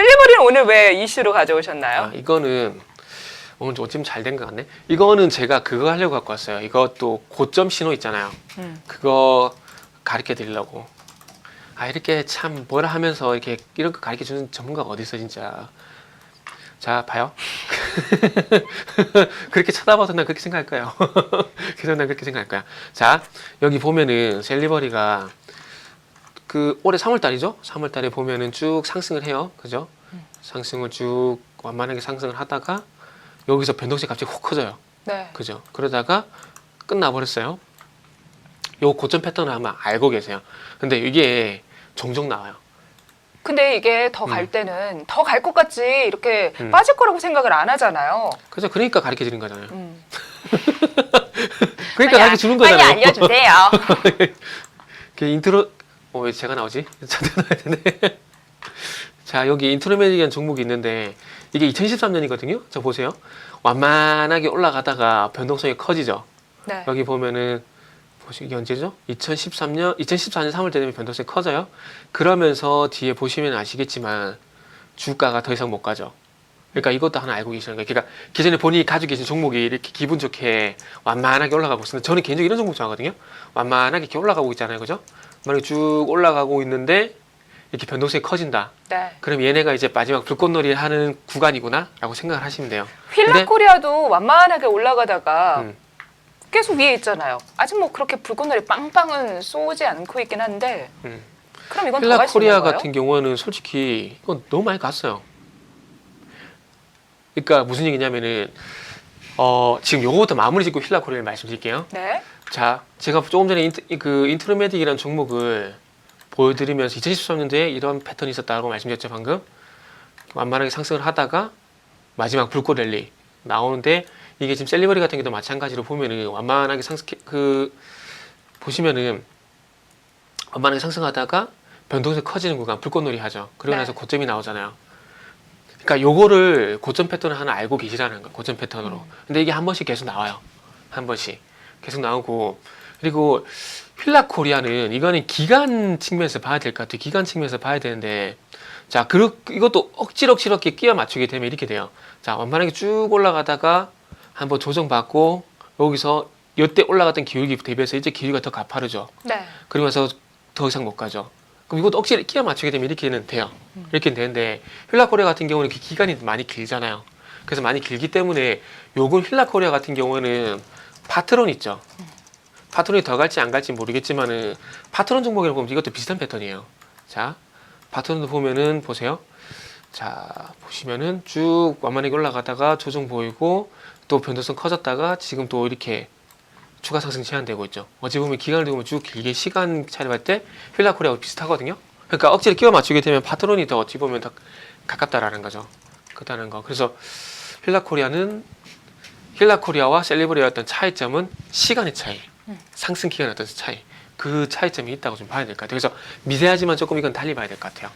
셀리버리는 오늘 왜 이슈로 가져오셨나요? 아, 이거는 오늘 어쩜 잘 된 것 같네. 이거는 제가 그거 하려고 갖고 왔어요. 이것도 고점 신호 있잖아요. 음. 그거 가르쳐 드리려고. 아 이렇게 참 뭐라 하면서 이렇게 이런 거 가르쳐 주는 전문가가 어디 있어 진짜. 자 봐요. 그렇게 쳐다봐서 난 그렇게 생각할 거예요. 그래서 난 그렇게 생각할 거야. 자 여기 보면은 셀리버리가 그 올해 3월 달이죠. 3월 달에 보면은 쭉 상승을 해요. 그죠? 상승을 쭉 완만하게 상승을 하다가 여기서 변동성이 갑자기 훅 커져요. 네. 그죠? 그러다가 끝나버렸어요. 요 고점 패턴을 아마 알고 계세요. 근데 이게 종종 나와요. 근데 이게 더 갈 음. 때는 더 갈 것 같지 이렇게 음. 빠질 거라고 생각을 안 하잖아요. 그죠? 그러니까 가르쳐 드리는 거잖아요. 음. 그러니까 가르쳐 주는 빨리 거잖아요. 알려주세요. 그 인트로 어 왜 제가 나오지? 되네. 자 여기 인트로메디한 종목이 있는데 이게 2013년이거든요. 자 보세요. 완만하게 올라가다가 변동성이 커지죠. 네. 여기 보면은 보시 이게 언제죠? 2013년, 2014년 3월 되면 변동성이 커져요. 그러면서 뒤에 보시면 아시겠지만 주가가 더 이상 못 가죠. 그러니까 이것도 하나 알고 계시는 거예요. 그러니까 기존에 본인이 가지고 계신 종목이 이렇게 기분 좋게 완만하게 올라가고 있는데 저는 개인적으로 이런 종목 좋아하거든요. 완만하게 이렇게 올라가고 있잖아요, 그죠? 만약에 쭉 올라가고 있는데 이렇게 변동성이 커진다. 네. 그럼 얘네가 이제 마지막 불꽃놀이 하는 구간이구나라고 생각을 하시면 돼요. 휠라 근데- 코리아도 완만하게 올라가다가 음. 계속 위에 있잖아요. 아직 뭐 그렇게 불꽃놀이 빵빵은 쏘지 않고 있긴 한데 음. 그럼 이건 더 힐라 갈수 코리아 있는 거예요? 같은 경우는 솔직히 이건 너무 많이 갔어요. 그러니까 무슨 얘기냐면은 어 지금 요거부터 마무리 짓고 힐라 코리아를 말씀드릴게요. 네. 자, 제가 조금 전에 인트, 그 인트로메딕이라는 종목을 보여드리면서 2013년도에 이런 패턴이 있었다고 말씀드렸죠 방금. 완만하게 상승을 하다가 마지막 불꽃 랠리 나오는데 이게 지금 셀리버리 같은 경우도 마찬가지로 보면은 완만하게 상승 그 보시면은 완만하게 상승하다가 변동성이 커지는 구간 불꽃놀이 하죠. 그러고 네. 나서 고점이 나오잖아요. 그러니까 요거를 고점 패턴을 하나 알고 계시라는 거 고점 패턴으로. 음. 근데 이게 한 번씩 계속 나와요. 한 번씩 계속 나오고 그리고 휠라 코리아는 이거는 기간 측면에서 봐야 될 것 같아요. 기간 측면에서 봐야 되는데 자, 그리고 이것도 이렇게 끼워 맞추게 되면 이렇게 돼요. 자, 완만하게 쭉 올라가다가 한번 조정받고 여기서 이때 올라갔던 기울기 대비해서 이제 기울기가 더 가파르죠. 네. 그러면서 더 이상 못 가죠. 그럼 이것도 억지로 끼워 맞추게 되면 이렇게는 돼요. 이렇게는 되는데 휠라코리아 같은 경우는 그 기간이 많이 길잖아요. 그래서 많이 길기 때문에 요건 휠라코리아 같은 경우는 파트론 있죠. 파트론이 더 갈지 안 갈지 모르겠지만은 파트론 종목이라고 보면 이것도 비슷한 패턴이에요. 자, 파트론도 보면은 보세요. 자, 보시면은 쭉 완만하게 올라가다가 조정 보이고 또 변동성 커졌다가 지금 또 이렇게 추가 상승 제한되고 있죠. 어찌 보면 기간을 두고 쭉 길게 시간 차이를 볼때 휠라코리아하고 비슷하거든요. 그러니까 억지로 끼워 맞추게 되면 파트론이 더 어찌 보면 더 가깝다라는 거죠. 그렇다는 거. 그래서 휠라코리아는 힐라코리아와 셀리브리의 어떤 차이점은 시간의 차이, 상승 기간의 어떤 차이, 그 차이점이 있다고 좀 봐야 될 것 같아요. 그래서 미세하지만 조금 이건 달리 봐야 될 것 같아요.